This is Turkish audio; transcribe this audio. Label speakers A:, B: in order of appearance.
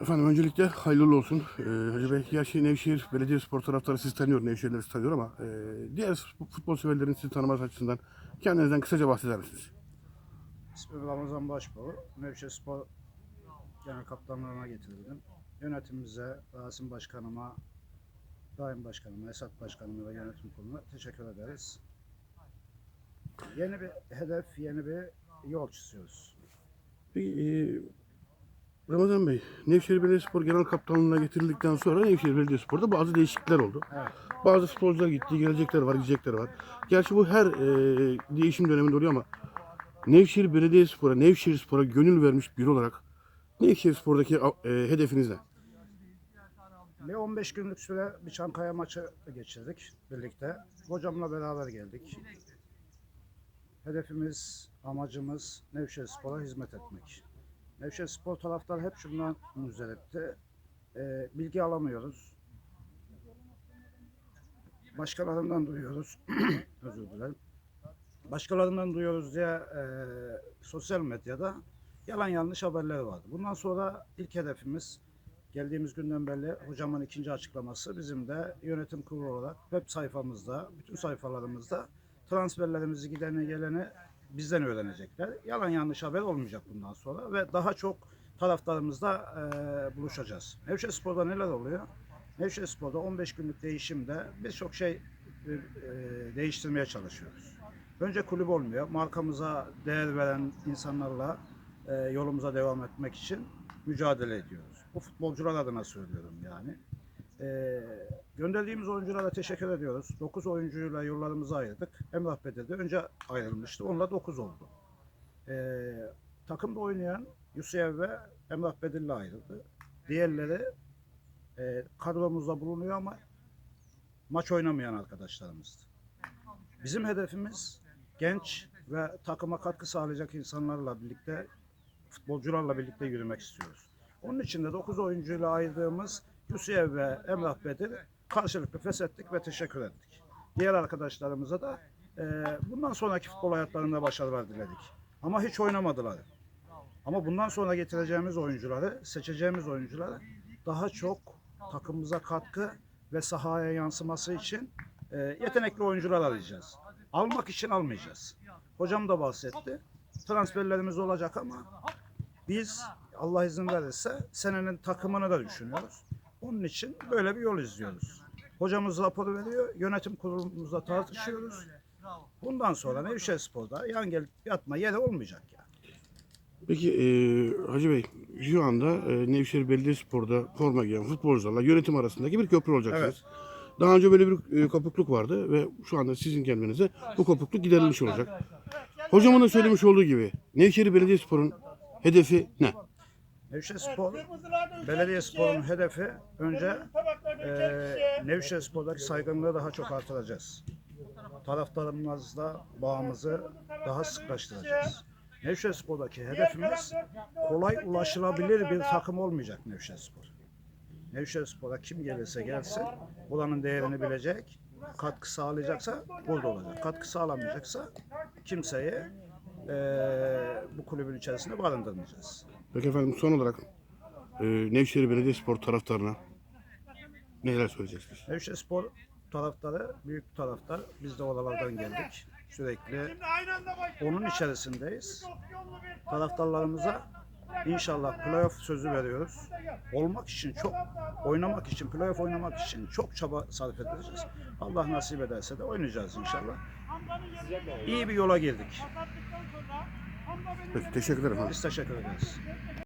A: Efendim öncelikle hayırlı olsun. Ee, Hacı Bey, gerçi Nevşehir Belediyespor taraftarı sizi tanıyor, Nevşehirleri sizi tanıyor ama e, diğer futbol severlerin sizi tanıması açısından kendinizden kısaca bahseder misiniz?
B: İsmim Ramazan Başbuğ. Nevşehir Spor Genel Kaptanlığı'na getirildim. Yönetimimize, Rasim Başkanıma, Daim Başkanıma, Esat Başkanıma ve yönetim kuruluna teşekkür ederiz. Yeni bir hedef, yeni bir yol çiziyoruz.
A: Peki, e, Ramazan Bey, Nevşehir Belediyespor Genel Kaptanlığı'na getirildikten sonra Nevşehir Belediyespor'da bazı değişiklikler oldu.
B: Evet.
A: Bazı futbolcular gitti, gelecekler var, gidecekler var. Gerçi bu her e, değişim döneminde oluyor ama Nevşehir Belediyespor'a, Nevşehir Spor'a gönül vermiş biri olarak Nevşehir Spor'daki e, hedefiniz ne?
B: Bir 15 günlük süre bir Çankaya maçı geçirdik birlikte. Hocamla beraber geldik. Hedefimiz, amacımız Nevşehir Spor'a hizmet etmek. Nevşehir Spor taraftar hep şundan müzdaripti. Ee, bilgi alamıyoruz. Başkalarından duyuyoruz. Özür dilerim. Başkalarından duyuyoruz diye e, sosyal medyada yalan yanlış haberler vardı. Bundan sonra ilk hedefimiz geldiğimiz günden beri hocamın ikinci açıklaması bizim de yönetim kurulu olarak web sayfamızda, bütün sayfalarımızda transferlerimizi gideni geleni bizden öğrenecekler. Yalan yanlış haber olmayacak bundan sonra ve daha çok taraftarımızla e, buluşacağız. Nevşehir Spor'da neler oluyor? Nevşehir Spor'da 15 günlük değişimde birçok şey e, e, değiştirmeye çalışıyoruz. Önce kulüp olmuyor. Markamıza değer veren insanlarla e, yolumuza devam etmek için mücadele ediyoruz. Bu futbolcular adına söylüyorum yani. E, gönderdiğimiz oyunculara teşekkür ediyoruz. 9 oyuncuyla yollarımızı ayırdık. Emrah Bedir'de önce ayrılmıştı. Onunla 9 oldu. E, takımda oynayan Yusuf ve Emrah Bedir'le ayrıldı. Diğerleri e, kadromuzda bulunuyor ama maç oynamayan arkadaşlarımızdı. Bizim hedefimiz genç ve takıma katkı sağlayacak insanlarla birlikte, futbolcularla birlikte yürümek istiyoruz. Onun için de 9 oyuncuyla ayırdığımız Yusuf ve Emrah Bedir karşılıklı feshettik ve teşekkür ettik. Diğer arkadaşlarımıza da e, bundan sonraki futbol hayatlarında başarılar diledik. Ama hiç oynamadılar. Ama bundan sonra getireceğimiz oyuncuları, seçeceğimiz oyuncuları daha çok takımımıza katkı ve sahaya yansıması için e, yetenekli oyuncular arayacağız. Almak için almayacağız. Hocam da bahsetti. Transferlerimiz olacak ama biz Allah izin verirse senenin takımını da düşünüyoruz. Onun için böyle bir yol izliyoruz. Hocamız raporu veriyor, yönetim kurulumuzda tartışıyoruz. Bundan sonra Nevşehir Spor'da yan gelip yatma yeri olmayacak yani.
A: Peki e, Hacı Bey, şu anda e, Nevşehir Belediyespor'da forma giyen futbolcularla yönetim arasındaki bir köprü olacaksınız. Daha önce böyle bir e, kopukluk vardı ve şu anda sizin gelmenize bu kopukluk giderilmiş olacak. Hocamın da söylemiş olduğu gibi Nevşehir Belediyespor'un hedefi ne?
B: Nevşehir Spor, Belediye Spor'un hedefi önce e, Nevşehir Spor'daki saygınlığı daha çok artıracağız. Taraftarımızla bağımızı daha sıklaştıracağız. Nevşehir Spor'daki hedefimiz kolay ulaşılabilir bir takım olmayacak Nevşehir Spor. Nevşehir Spor'a kim gelirse gelsin buranın değerini bilecek, katkı sağlayacaksa burada olacak. Katkı sağlamayacaksa kimseyi e, bu kulübün içerisinde barındırmayacağız.
A: Peki efendim son olarak e, Nevşehir Belediyespor taraftarına neler söyleyeceksiniz?
B: Nevşehir Spor taraftarı büyük taraftar. Biz de oralardan geldik. Sürekli onun içerisindeyiz. Taraftarlarımıza inşallah playoff sözü veriyoruz. Olmak için çok, oynamak için, playoff oynamak için çok çaba sarf edeceğiz. Allah nasip ederse de oynayacağız inşallah. İyi bir yola girdik.
A: Peki teşekkür ederim.
B: Biz teşekkür ederiz.